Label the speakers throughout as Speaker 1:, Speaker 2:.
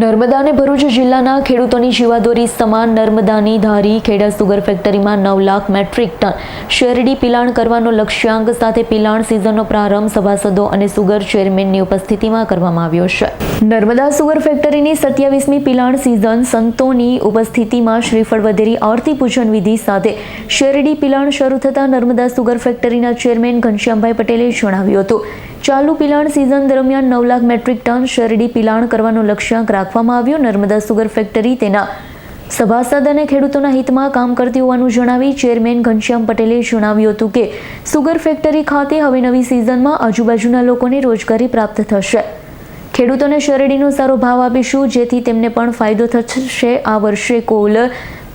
Speaker 1: નર્મદા અને ભરૂચ જિલ્લાના ખેડૂતોની જીવાદોરી સમાન નર્મદાની ધારી ખેડા સુગર ફેક્ટરીમાં નવ લાખ મેટ્રિક ટન શેરડી પિલાણ કરવાનો લક્ષ્યાંક સાથે પિલાણ સિઝનનો પ્રારંભ સભાસદો અને સુગર ચેરમેનની ઉપસ્થિતિમાં કરવામાં આવ્યો છે. નર્મદા સુગર ફેક્ટરીની સત્યાવીસમી પિલાણ સિઝન સંતોની ઉપસ્થિતિમાં શ્રીફળ વધેરી આરતી પૂજન વિધિ સાથે શેરડી પિલાણ શરૂ થતાં નર્મદા સુગર ફેક્ટરીના ચેરમેન ઘનશ્યામભાઈ પટેલે જણાવ્યું હતું ચાલુ પિલાણ સિઝન દરમિયાન નવ લાખ મેટ્રિક ટન શેરડી પિલાણ કરવાનો લક્ષ્યાંક રાખવામાં આવ્યો. નર્મદા સુગર ફેક્ટરી તેના સભાસદ અને ખેડૂતોના હિતમાં કામ કરતી હોવાનું જણાવી ચેરમેન ઘનશ્યામ પટેલે જણાવ્યું હતું કે સુગર ફેક્ટરી ખાતે હવે નવી સિઝનમાં આજુબાજુના લોકોને રોજગારી પ્રાપ્ત થશે. ખેડૂતોને શેરડીનો સારો ભાવ આપીશું, જેથી તેમને પણ ફાયદો થશે. આ વર્ષે કુલ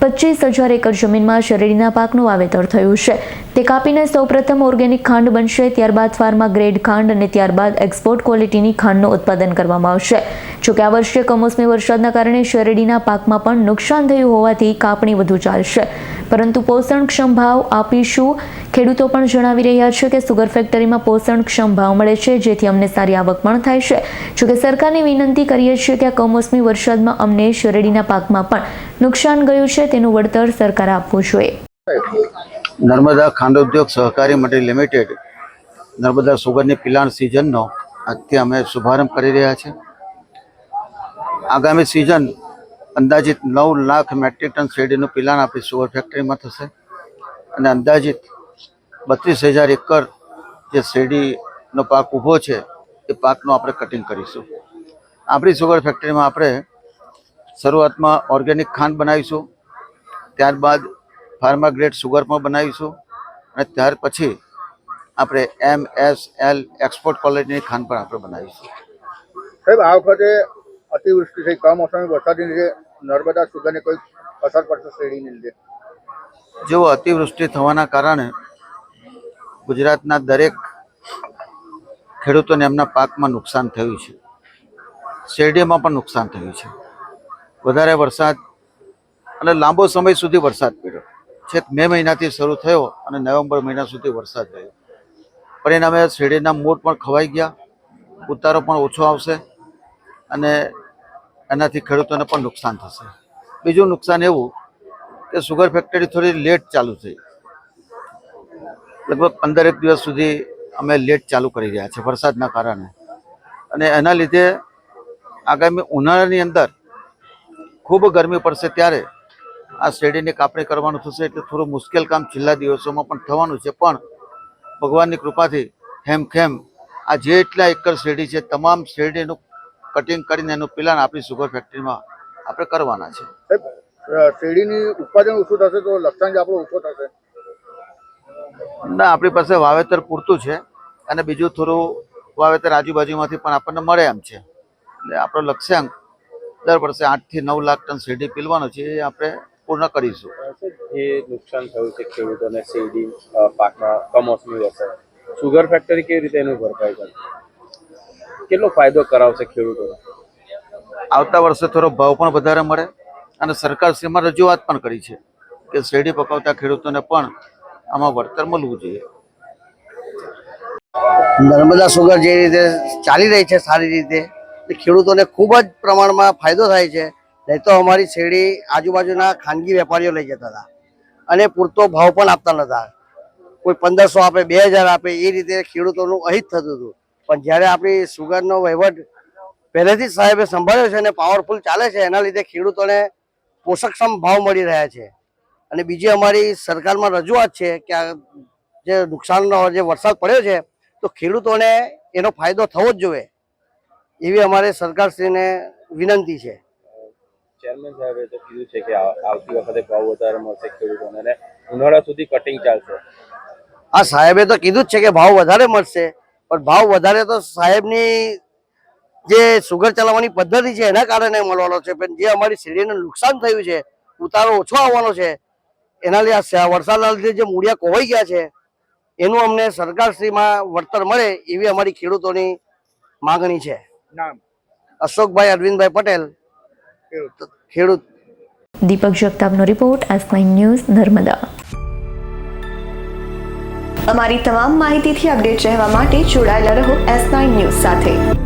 Speaker 1: પચીસ હજાર એકર જમીનમાં શેરડીના પાકનું વાવેતર થયું છે. તે કાપીને સૌપ્રથમ ઓર્ગેનિક ખાંડ બનશે, ત્યારબાદ ફાર્મા ગ્રેડ ખાંડ અને ત્યારબાદ એક્સપોર્ટ ક્વોલિટીની ખાંડનું ઉત્પાદન કરવામાં આવશે. જોકે આ વર્ષે કમોસમી વરસાદના કારણે શેરડીના પાકમાં પણ નુકસાન થયું હોવાથી કાપણી વધુ ચાલશે. પરંતુ પોષણક્ષમ ભાવ આપીશું. ખેડૂતો પણ જણાવી રહ્યા છે કે સુગર ફેક્ટરીમાં પોષણક્ષમ ભાવ મળે છે, જેથી અમને સારી આવક પણ થાય છે. જોકે સરકારને વિનંતી કરીએ છીએ કે આ કમોસમી વરસાદમાં અમને શેરડીના પાકમાં પણ નુકસાન ગયું છે, તેનું વળતર સરકારે આપવું જોઈએ.
Speaker 2: નર્મદા ખાંડોદ્યોગ સહકારી મંડળી લિમિટેડ નર્મદા સુગરની પિલાણ સિઝનનો આજથી અમે શુભારંભ કરી રહ્યા છીએ આગામી સિઝન અંદાજિત નવ લાખ મેટ્રિક ટન શેરડીનું પિલાણ આપણી સુગર ફેક્ટરીમાં થશે. અને અંદાજિત બત્રીસ હજાર એકર જે શેરડીનો પાક ઊભો છે, એ પાકનું આપણે કટિંગ કરીશું. આપણી સુગર ફેક્ટરીમાં આપણે શરૂઆતમાં ઓર્ગેનિક ખાંડ બનાવીશું. ત્યારબાદ ફાર્મા ગ્રેડ સુગર પણ બનાવીશું અને ત્યાર પછી આપણે એમ એસ એલ એક્સપોર્ટ ક્વોલિટીની ખાંડ પણ આપણે બનાવીશું.
Speaker 3: સાહેબ આ વખતે અતિવૃષ્ટિ થઈ કમોસમી વરસાદની લીધે નર્મદા સુગરને કોઈ અસર પડશે શેરડીની લીધે?
Speaker 2: જેવો અતિવૃષ્ટિ થવાના કારણે ગુજરાતના દરેક ખેડૂતોને એમના પાકમાં નુકસાન થયું છે. શેરડીમાં પણ નુકસાન થયું છે. વધારે વરસાદ અને લાંબો સમય સુધી વરસાદ પડ્યો. છેક મે મહિનાથી શરૂ થયો અને નવેમ્બર મહિના સુધી વરસાદ રહ્યો. પરિણામે શેરડીના મૂળ પણ ખવાઈ ગયા, ઉતારો પણ ઓછો આવશે અને એનાથી ખેડૂતોને પણ નુકસાન થશે. બીજું નુકસાન એવું કે સુગર ફેક્ટરી થોડી લેટ ચાલુ થઈ. લગભગ પંદરેક દિવસ સુધી અમે લેટ ચાલુ કરી રહ્યા છે વરસાદના કારણે. અને એના લીધે આગામી ઉનાળાની અંદર ખૂબ ગરમી પડશે ત્યારે આ શેરડીની કાપણી કરવાનું થશે એટલે થોડું મુશ્કેલ કામ છેલ્લા દિવસોમાં પણ થવાનું છે. પણ ભગવાનની કૃપાથી હેમખેમ આ જેટલા એકર શેરડી છે તમામ શેરડીનું કટિંગ કરીને એનું પિલાણ આપણી સુગર ફેક્ટરીમાં આપણે કરવાના છે.
Speaker 3: શેરડીની ઉત્પાદન ઓછું થશે તો લક્ષ્યાંક આપણો ઓછો થશે?
Speaker 2: ના આપણી પાસે વાવેતર પૂરતું છે અને બીજું થોડું વાવેતર આજુબાજુમાંથી પણ આપણને મળે એમ છે. એટલે આપણો લક્ષ્યાંક દર વર્ષે આઠથી નવ લાખ ટન શેરડી પીલવાનો છે એ આપણે પૂર્ણ કરીશું.
Speaker 4: જે નુકસાન થયું છે ખેડૂતોને શેરડી પાકમાં કમોસમી વરસાદ સુગર ફેક્ટરી કેવી રીતે એનું ભરપાઈ કરશે? કેટલો ફાયદો કરાવશે ખેડૂતોને?
Speaker 2: આવતા વર્ષે થોડો ભાવ પણ વધારે મળે અને સરકારશ્રીમાં રજૂઆત પણ કરી છે કે શેરડી પકાવતા ખેડૂતોને પણ આમાં વળતર મળવું જોઈએ.
Speaker 5: નર્મદા સુગર જે રીતે ચાલી રહી છે સારી રીતે ખેડૂતોને ખૂબ જ પ્રમાણમાં ફાયદો થાય છે. નહીં તો અમારી શેરડી આજુબાજુના ખાનગી વેપારીઓ લઈ જતા હતા. અને પૂરતો ભાવ પણ આપતા નતા. કોઈ પંદરસો આપે, બે હજાર આપે, એ રીતે ખેડૂતોનું અહિત થતું હતું. પણ જ્યારે આપણી સુગરનો વહીવટ પહેલેથી જ સાહેબે સંભાળ્યો છે અને પાવરફુલ ચાલે છે, એના લીધે ખેડૂતોને પોષકક્ષમ ભાવ મળી રહ્યા છે. અને બીજી અમારી સરકારમાં રજૂઆત છે કે આ જે નુકસાનનો જે વરસાદ પડ્યો છે, તો ખેડૂતોને એનો ફાયદો થવો જ જોઈએ. એવી અમારે સરકારશ્રીને વિનંતી છે.
Speaker 4: ચેરમેન સાહેબે તો કીધું છે કે આવતી વખતે ભાવ વધારે મળશે ખેડૂતોને અને ઉનાળા સુધી કટિંગ ચાલશે.
Speaker 5: હા સાહેબે તો કીધું જ છે કે ભાવ વધારે મળશે. પણ ભાવ વધારે તો સાહેબની જે સુગર ચલાવવાની પદ્ધતિ છે એના કારણે મળવાનો છે. પણ જે અમારી શેરડીને નુકસાન થયું છે ઉતારો ઓછો આવવાનો છે એના લીધે આ વરસાદના લીધે જે મૂળિયા કોવાઈ ગયા છે એનું અમને સરકારશ્રીમાં વળતર મળે એવી અમારી ખેડૂતોની માગણી છે. અશોકભાઈ અરવિંદભાઈ પટેલ. ખેડૂત.
Speaker 1: Deepak જગતાપનો report S nine news Narmada.
Speaker 6: અમારી તમામ માહિતીથી અપડેટ રહેવા માટે જોડાયેલા રહો એસ નાઇન ન્યૂઝ સાથે.